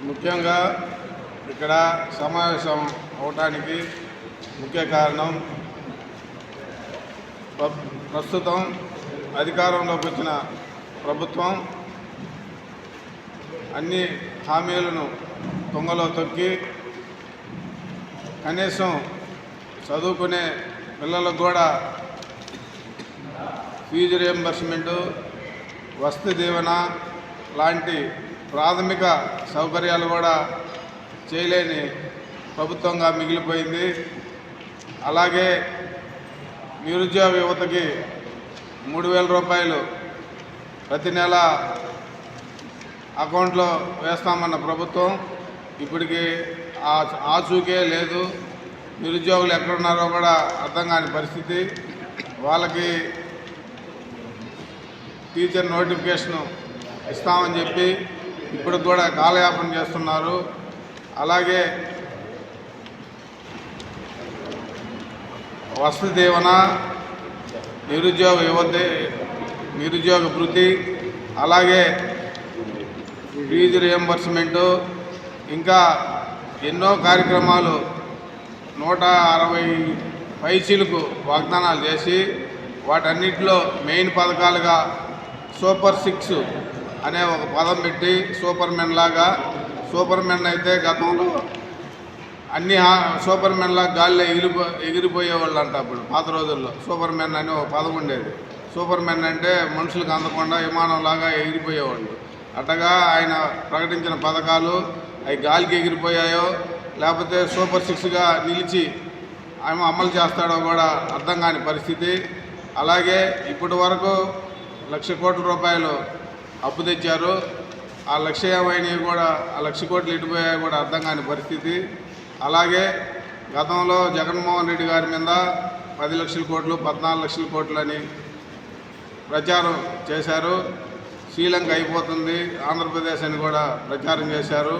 ముఖ్యంగా ఇక్కడ సమావేశం అవటానికి ముఖ్య కారణం ప్ర- ప్రస్తుతం అధికారంలోకి వచ్చిన ప్రభుత్వం అన్ని హామీలను తొంగలో తొక్కి కనీసం చదువుకునే పిల్లలకు కూడా ఫీజు రియంబర్స్మెంటు వసతి దీవెన లాంటి ప్రాథమిక సౌకర్యాలు కూడా చేయలేని ప్రభుత్వంగా మిగిలిపోయింది. అలాగే నిరుద్యోగ యువతకి మూడు వేల రూపాయలు ప్రతి నెల అకౌంట్లో వేస్తామన్న ప్రభుత్వం. ఇప్పటికి ఆ ఆచూకే లేదు. నిరుద్యోగులు ఎక్కడున్నారో కూడా అర్థం కాని పరిస్థితి. వాళ్ళకి టీచర్ నోటిఫికేషన్ ఇస్తామని చెప్పి ఇప్పుడు కూడా కాలయాపన చేస్తున్నారు. అలాగే వసతి దీవెన నిరుద్యోగ యువతి నిరుద్యోగ వృత్తి అలాగే ఫీజు రియంబర్స్మెంటు ఇంకా ఎన్నో కార్యక్రమాలు నూట అరవై పైచీలకు వాగ్దానాలు చేసి వాటన్నిటిలో మెయిన్ పథకాలుగా సూపర్ సిక్స్ అనే ఒక పదం పెట్టి సూపర్ మెన్ లాగా సూపర్ మెన్ అయితే గతంలో అన్ని సూపర్ మెన్ లాగా గాల్లో ఎగిరిపో ఎగిరిపోయేవాళ్ళు అంట అప్పుడు పాత రోజుల్లో. సూపర్ మెన్ అని ఒక పదం ఉండేది. సూపర్ మెన్ అంటే మనుషులకు అందకుండా విమానంలాగా ఎగిరిపోయేవాళ్ళు. అట్టగా ఆయన ప్రకటించిన పథకాలు అవి గాలికి ఎగిరిపోయాయో లేకపోతే సూపర్ సిక్స్గా నిలిచి ఆయన అమలు చేస్తాడో కూడా అర్థం కాని పరిస్థితి. అలాగే ఇప్పటి వరకు లక్ష కోట్ల రూపాయలు అప్పు తెచ్చారు. ఆ లక్ష ఏమైనవి కూడా ఆ లక్ష కోట్లు ఇటుపోయా కూడా అర్థం కాని పరిస్థితి. అలాగే గతంలో జగన్మోహన్ రెడ్డి గారి మీద పది లక్షల కోట్లు పద్నాలుగు లక్షల కోట్లు అని ప్రచారం చేశారు. శ్రీలంక అయిపోతుంది. ఆంధ్రప్రదేశ్ అని కూడా ప్రచారం చేశారు.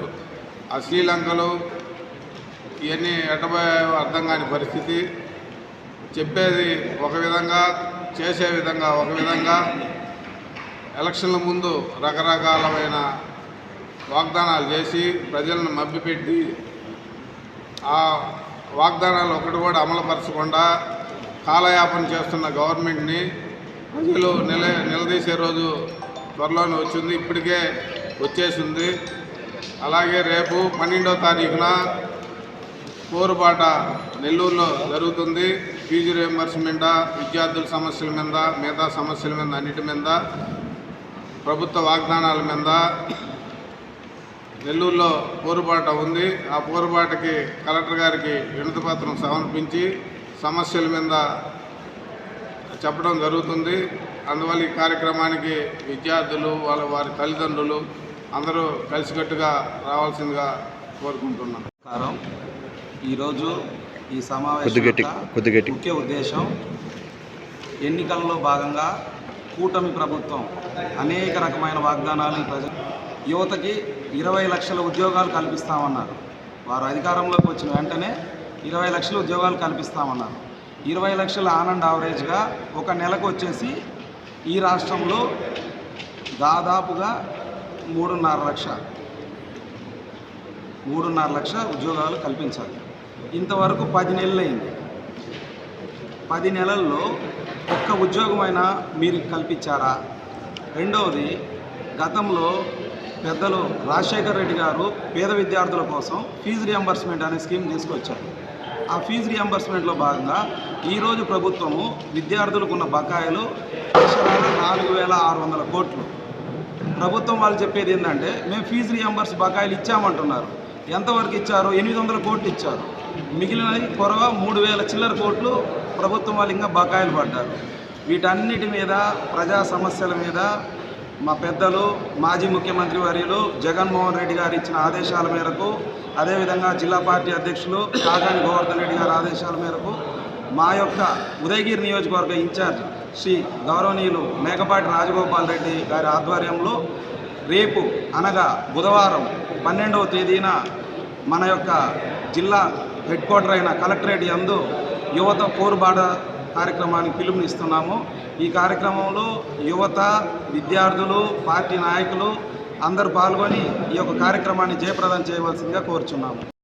ఆ శ్రీలంకలో ఇవన్నీ ఎట్టబోయాయో అర్థం కాని పరిస్థితి. చెప్పేది ఒక విధంగా చేసే విధంగా ఒక విధంగా ఎలక్షన్ల ముందు రకరకాలమైన వాగ్దానాలు చేసి ప్రజలను మభ్యపెట్టి ఆ వాగ్దానాలు ఒకటి కూడా అమలుపరచకుండా కాలయాపన చేస్తున్న గవర్నమెంట్ని ప్రజలు నిల నిలదీసే రోజు త్వరలోనే వచ్చింది ఇప్పటికే వచ్చేసింది. అలాగే రేపు పన్నెండో తారీఖున పోరుబాట నెల్లూరులో జరుగుతుంది. ఫీజు రియంబర్స్మెంట్ విద్యార్థుల సమస్యల మీద మిగతా సమస్యల మీద అన్నిటి మీద ప్రభుత్వ వాగ్దానాల మీద నెల్లూరులో పోరుబాట ఉంది. ఆ పోరుబాటకి కలెక్టర్ గారికి వినతి పత్రం సమర్పించి సమస్యల మీద చెప్పడం జరుగుతుంది. అందువల్ల ఈ కార్యక్రమానికి విద్యార్థులు వాళ్ళ వారి తల్లిదండ్రులు అందరూ కలిసికట్టుగా రావాల్సిందిగా కోరుకుంటున్నాను నమస్కారం. ఈరోజు ఈ సమావేశం ముఖ్య ఉద్దేశం ఎన్నికల్లో భాగంగా కూటమి ప్రభుత్వం అనేక రకమైన వాగ్దానాలు ఈ ప్రజ యువతకి ఇరవై లక్షల ఉద్యోగాలు కల్పిస్తామన్నారు. వారు అధికారంలోకి వచ్చిన వెంటనే ఇరవై లక్షల ఉద్యోగాలు కల్పిస్తామన్నారు. ఇరవై లక్షల ఆనంద్ యావరేజ్గా ఒక నెలకు వచ్చేసి ఈ రాష్ట్రంలో దాదాపుగా మూడున్నర లక్ష మూడున్నర లక్ష ఉద్యోగాలు కల్పించాలి. ఇంతవరకు పది నెలలు అయింది పది నెలల్లో ఒక్క ఉద్యోగమైనా మీరు కల్పించారా? రెండవది గతంలో పెద్దలు రాజశేఖర్ రెడ్డి గారు పేద విద్యార్థుల కోసం ఫీజు రియంబర్స్మెంట్ అనే స్కీమ్ తీసుకొచ్చారు. ఆ ఫీజు రియంబర్స్మెంట్లో భాగంగా ఈరోజు ప్రభుత్వము విద్యార్థులకు ఉన్న బకాయిలు అక్షరాల నాలుగు వేల ఆరు వందల కోట్లు. ప్రభుత్వం వాళ్ళు చెప్పేది ఏంటంటే మేము ఫీజు రియంబర్స్ బకాయిలు ఇచ్చామంటున్నారు. ఎంతవరకు ఇచ్చారు? ఎనిమిది వందల కోట్లు ఇచ్చారు. మిగిలినది కొరవ మూడు వేల చిల్లర కోట్లు ప్రభుత్వం వాళ్ళు ఇంకా బకాయిలు పడ్డారు. వీటన్నిటి మీద ప్రజా సమస్యల మీద మా పెద్దలు మాజీ ముఖ్యమంత్రి వర్యులు జగన్మోహన్ రెడ్డి గారు ఇచ్చిన ఆదేశాల మేరకు అదేవిధంగా జిల్లా పార్టీ అధ్యక్షులు కాకాని గోవర్ధన్ రెడ్డి గారి ఆదేశాల మేరకు మా యొక్క ఉదయగిరి నియోజకవర్గ ఇన్ఛార్జ్ శ్రీ గౌరవనీయులు మేకపాటి రాజగోపాల్ రెడ్డి గారి ఆధ్వర్యంలో రేపు అనగా బుధవారం పన్నెండవ తేదీన మన యొక్క జిల్లా హెడ్ క్వార్టర్ అయిన కలెక్టరేట్ యందు యువత పోరుబాట కార్యక్రమానికి పిలుపునిస్తున్నాము. ఈ కార్యక్రమంలో యువత విద్యార్థులు పార్టీ నాయకులు అందరూ పాల్గొని ఈ యొక్క కార్యక్రమాన్ని జయప్రదం చేయవలసిందిగా కోరుచున్నాము.